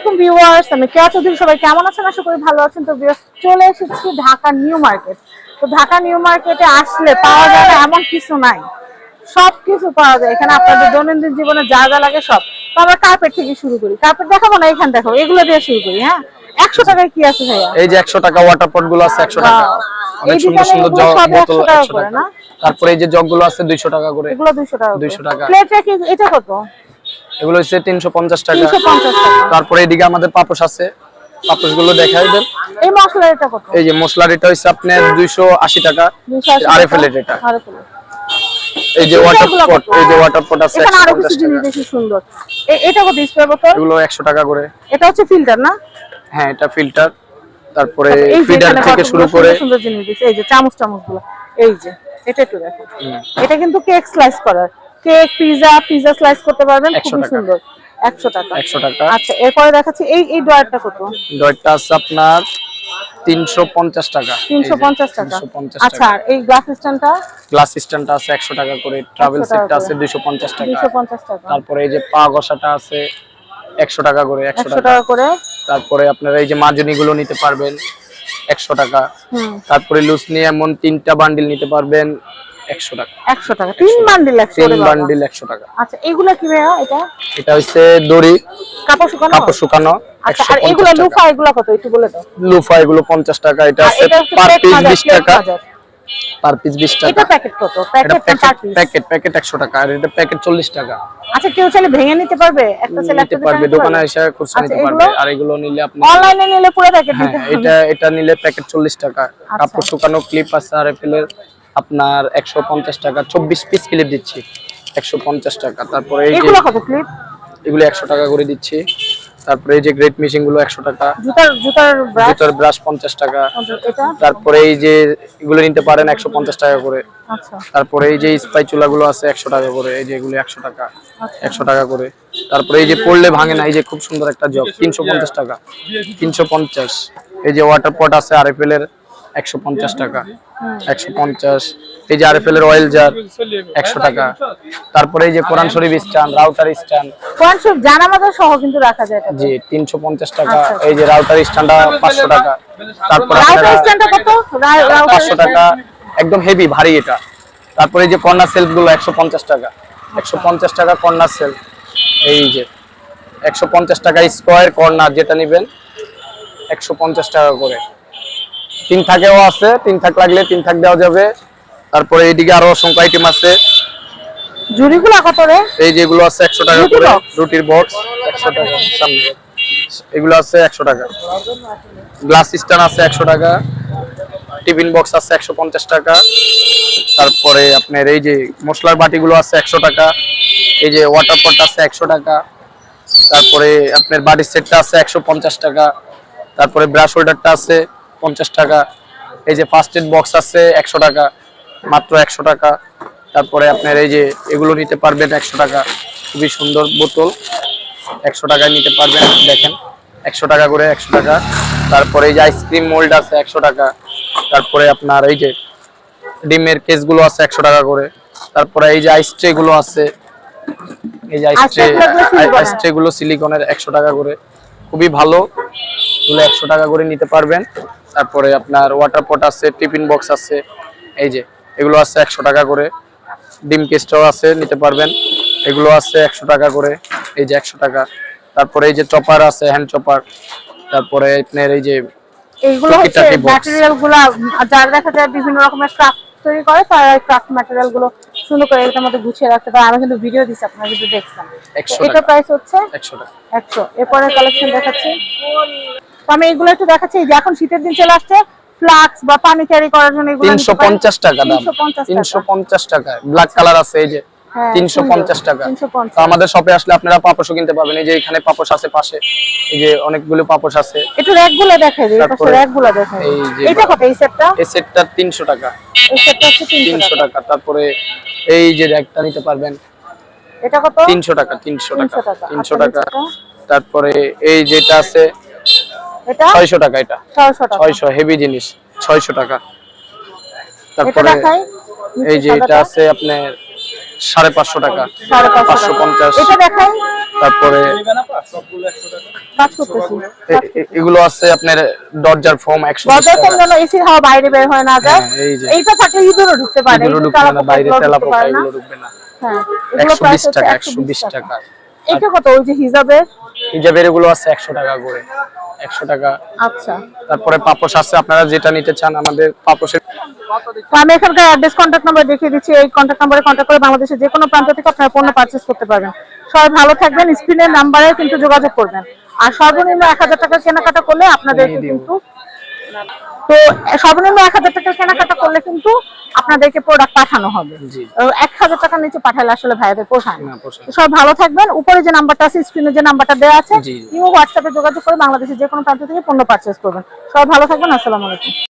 আলাইকুম ভিউয়ার্স আমি কেয়া চৌধুরী সবাই কেমন আছেন? আশা করি ভালো আছেন। তো viewers, চলে এসেছি ঢাকা নিউ মার্কেট। তো ঢাকা নিউ মার্কেটে আসলে পাওয়া যায় না এমন কিছু নাই। সব কিছু পাওয়া যায়। এখানে আপনাদের দৈনন্দিন জীবনে যা যা লাগে সব। তো আমরা কার্পেট থেকে শুরু করি। কার্পেট দেখাবো না? এখানে দেখাবো। এগুলো দিয়ে শুরু করি হ্যাঁ? একশো টাকায় কি আছে ভাইয়া? এই যে একশো টাকা ওয়াটার পটগুলো আছে একশো টাকা। Wow. অনেক সুন্দর সুন্দর জগ বোতল 100 টাকা একশো করে টাকা। না? তারপরে এই যে জগগুলো আছে দুইশো টাকা করে। এগুলো দুইশো টাকা 200 টাকা। প্লেটটা কি এটা কত? এগুলো হচ্ছে তিনশো পঞ্চাশ টাকা। তারপরে এদিকে আমাদের পাপোশ আছে। পাপোশগুলো দেখাই দেন। এই মশলার এটা কত? এই যে মশলার এটা হচ্ছে আপনার দুইশো আশি টাকা। দুইশো আশি আর এফ টাকা? এটা এই যে ওয়াটার পট কত? এই যে ওয়াটার পট আছে এখানে একশো আরও কিছু জিনিস টাকা। সুন্দর। এটা কত স্প্রে বোতল এগুলো একশো টাকা করে। এটা হচ্ছে ফিল্টার না? হ্যাঁ এটা ফিল্টার তারপরে ফিডার থেকে শুরু করে সুন্দর জিনিস এই যে চামচ চামচগুলো এই যে এটা একটু দেখো। এটা কিন্তু কেক স্লাইস করার। কেক পিজা পিজা স্লাইস করতে পারবেন? 100 টাকা। সুন্দর। একশো টাকা। একশো টাকা। আচ্ছা এরপরে দেখাচ্ছি এই এই ডয়ারটা কত? ডয়টা আছে আপনার তিনশো পঞ্চাশ টাকা। তিনশো পঞ্চাশ টাকা। আচ্ছা আর এই গ্লাস স্ট্যান্ডটা গ্লাস স্ট্যান্ডটা আছে একশো টাকা করে ট্রাভেল সেটটা আছে দুইশো পঞ্চাশ টাকা। দুইশো পঞ্চাশ টাকা। তারপরে এই যে পা ঘষাটা আছে একশো টাকা করে একশো একশো টাকা। টাকা করে। তারপরে আপনারা এই যে মাজনি গুলো নিতে পারবেন একশো টাকা। হুম। তারপরে লুজ নিয়ে এমন তিনটা বান্ডিল নিতে পারবেন। একশো টাকা। একশো টাকা। তিন বান্ডিল একশো তিন বান্ডিল একশো টাকা। আচ্ছা এগুলা কি ভাইয়া এটা? এটা হচ্ছে দড়ি কাপড় শুকানো? কাপড় শুকানো আচ্ছা আর এগুলো লুফা এগুলো কত? একটু বলে দাও। লুফা এগুলো পঞ্চাশ টাকা এটা আছে পার পিস মাজার, বিশ প্লেট টাকা। পার পিস বিশ এটা প্যাকেট কত? Packet per piece packet packet একশো টাকা আর এটা প্যাকেট চল্লিশ টাকা। আচ্ছা কেউ চাইলে ভেঙে নিতে পারবে? একটা নিতে পারবে দোকানে এসে খুচরা আচ্ছা, নিতে পারবে আর এগুলো নিলে আপনি অনলাইনে নিলে পুরো প্যাকেট হবে। এটা এটা নিলে প্যাকেট চল্লিশ টাকা। কাপড় শুকানো ক্লিপ আছে আর আপনার একশো পঞ্চাশ টাকা চব্বিশ পিস ক্লিপ দিচ্ছি। একশো পঞ্চাশ টাকা। তারপরে এগুলো একশো টাকা করে দিচ্ছি। তারপরে এই যে গ্রেট মেশিনগুলো একশো টাকা। জুতার ব্রাশ পঞ্চাশ টাকা। তারপরে এই যে এগুলো নিতে পারেন একশো পঞ্চাশ টাকা করে। আচ্ছা। তারপরে এই যে স্পাই চুলা গুলো আছে একশো টাকা করে। এই যে এগুলো একশো টাকা। আচ্ছা। একশো টাকা করে। তারপরে এই যে পড়লে ভাঙে না এই যে খুব সুন্দর একটা জগ তিনশো পঞ্চাশ টাকা। তিনশো পঞ্চাশ। এই যে ওয়াটার পট আছে আর এফ এর। একশো পঞ্চাশ টাকা। একশো পঞ্চাশ। এই যে আর এফ এর অয়েল জার একশো টাকা। তারপরে এই যে কোরআন শরীফ স্ট্যান্ড রাউটার স্ট্যান্ড। কোন সব জানা সহ কিন্তু রাখা যায় জি তিনশো পঞ্চাশ টাকা। আচ্ছা, আচ্ছা। এই যে রাউটার স্ট্যান্ডটা পাঁচশো টাকা। তারপরে পাঁচশো টাকা। একদম হেভি ভারী এটা। তারপরে এই যে কর্নার সেলফগুলো একশো পঞ্চাশ টাকা। একশো পঞ্চাশ টাকা কর্নার সেলফ এই যে একশো পঞ্চাশ টাকা স্কোয়ার কর্নার যেটা নেবেন একশো পঞ্চাশ টাকা করে। তিন থাকেও আছে তিন থাক লাগলে তিন থাক দেওয়া যাবে। তারপরে এইদিকে আরও অসংখ্য আইটেম আছে। ঝুড়িগুলো কত রে? এই যেগুলো আছে একশো টাকা রুটি করে। রুটির বক্স একশো টাকা সামনে। এগুলো আছে একশো টাকা। গ্লাস স্ট্যান্ড আছে একশো টাকা। টিফিন বক্স আছে একশো পঞ্চাশ টাকা। তারপরে আপনার এই যে মশলার বাটিগুলো আছে একশো টাকা। এই যে ওয়াটার পট আছে একশো টাকা। তারপরে আপনার বাটির সেটটা আছে একশো পঞ্চাশ টাকা। তারপরে ব্রাশ হোল্ডারটা আছে পঞ্চাশ টাকা। এই যে ফার্স্ট এড বক্স আছে একশো টাকা মাত্র একশো টাকা। তারপরে আপনার এই যে এগুলো নিতে পারবেন একশো টাকা। খুবই সুন্দর বোতল একশো টাকায় নিতে পারবেন দেখেন। একশো টাকা করে একশো টাকা। তারপরে এই যে আইসক্রিম মোল্ড আছে একশো টাকা। তারপরে আপনার এই যে ডিমের কেসগুলো আছে একশো টাকা করে। তারপরে এই যে আইস ট্রে গুলো আছে এই যে আইস ট্রে আইস ট্রে গুলো silicone-এর? আইস ট্রে গুলো সিলিকনের একশো টাকা করে। খুবই ভালো। এগুলো একশো টাকা করে নিতে পারবেন। তারপরে আপনার ওয়াটার পট আছে টিফিন বক্স আছে এই যে এগুলো আছে একশো টাকা করে। ডিম কেসটাও আছে নিতে পারবেন। এগুলো আছে একশো টাকা করে এই যে একশো টাকা। তারপরে এই যে চপার আছে হ্যান্ড চপার তারপরে আপনার এই যে এইগুলো হচ্ছে। ম্যাটেরিয়ালগুলা যার দেখা যায় বিভিন্ন রকমের ক্রাফট তৈরি করে তারা এই ক্রাফট ম্যাটেরিয়ালগুলো সুন্দর করে এটার মধ্যে গুছিয়ে রাখতে পারে। আমি কিন্তু ভিডিও আপনারা কিন্তু দেখছেন। এটা প্রাইস হচ্ছে একশো টাকা। একশো। এরপরে কালেকশন দেখাচ্ছি। তো আমি এগুলো একটু দেখাচ্ছি যে এখন শীতের দিন চলে আসছে ফ্লাক্স বা পানি ক্যারি করার জন্য এগুলো তিনশো পঞ্চাশ টাকা দাম 350 তিনশো টাকা। ব্ল্যাক কালার আছে এই যে হ্যাঁ, তিনশো সুন্দর। পঞ্চাশ। টাকা তো আমাদের শপে আসলে আপনারা পাপোশও কিনতে পারবেন এই যে এখানে পাপোশ আছে পাশে এই যে অনেকগুলো পাপোশ আছে। একটু র্যাক দেখাই দিই পাশে তারপরে দেখাই এই যে এটা কত এই সেটটা এই সেটটা তিনশো টাকা। এই সেটটা হচ্ছে তিনশো তিনশো টাকা টাকা তারপরে এই যে র্যাকটা নিতে পারবেন। এটা কত? টাকা তিনশো টাকা 300 টাকা। আচ্ছা, টাকা। তারপরে এই যেটা আছে এটা? ছয়শো টাকা এটা। ছয়শো টাকা। ছয়শো হেভি জিনিস ছয়শো টাকা। তারপরে এই যে এটা আছে আপনার সাড়ে পাঁচশো টাকা সাড়ে পাঁচশো পাঁচশো টাকা। পঞ্চাশ। এটা দেখাই। তারপরে এগুলো আছে আপনার দরজার ফোম একশো দরজার ফোন যেন এসির হাওয়া বাইরে বের হয় না যায়। হ্যাঁ। এইটা থাকলে ইঁদুরও ঢুকতে পারে। এগুলো ইঁদুর ঢুকবে বাইরে তেলা পোকা এগুলো ঢুকবে না। হ্যাঁ এগুলো একশো প্রাইস বিশ হচ্ছে টাকা 120 টাকা। এটা কত? ওই যে হিজাবের? হিজাবের এগুলো আছে একশো টাকা করে। একশো টাকা। আচ্ছা। তারপরে পাপোশ আছে আপনারা যেটা নিতে চান আমাদের পাপোশের আমি এখানকার অ্যাড্রেস কন্ট্যাক্ট নাম্বার দেখিয়ে দিচ্ছি। এই কন্ট্যাক্ট নাম্বারে কন্ট্যাক্ট করে বাংলাদেশের যে কোনো প্রান্ত থেকে আপনারা পণ্য পারচেস করতে পারবেন। সবাই ভালো থাকবেন স্ক্রিনের নাম্বারে কিন্তু যোগাযোগ করবেন। আর সর্বনিম্ন এক হাজার টাকা কেনাকাটা করলে আপনাদের কিন্তু তো সর্বনিম্ন এক হাজার টাকার কেনাকাটা করলে কিন্তু আপনাদেরকে প্রোডাক্ট পাঠানো হবে। এক হাজার টাকার নিচে পাঠালে আসলে ভাইয়াদের পোষায় না। সবাই ভালো থাকবেন। উপরে যে নাম্বারটা আছে স্ক্রিনে যে নাম্বারটা দেওয়া আছে কেউ হোয়াটসঅ্যাপে যোগাযোগ করে বাংলাদেশের যে কোনো প্রান্ত থেকে পণ্য পারচেস করবেন। সব ভালো থাকবেন। আসসালামু আলাইকুম।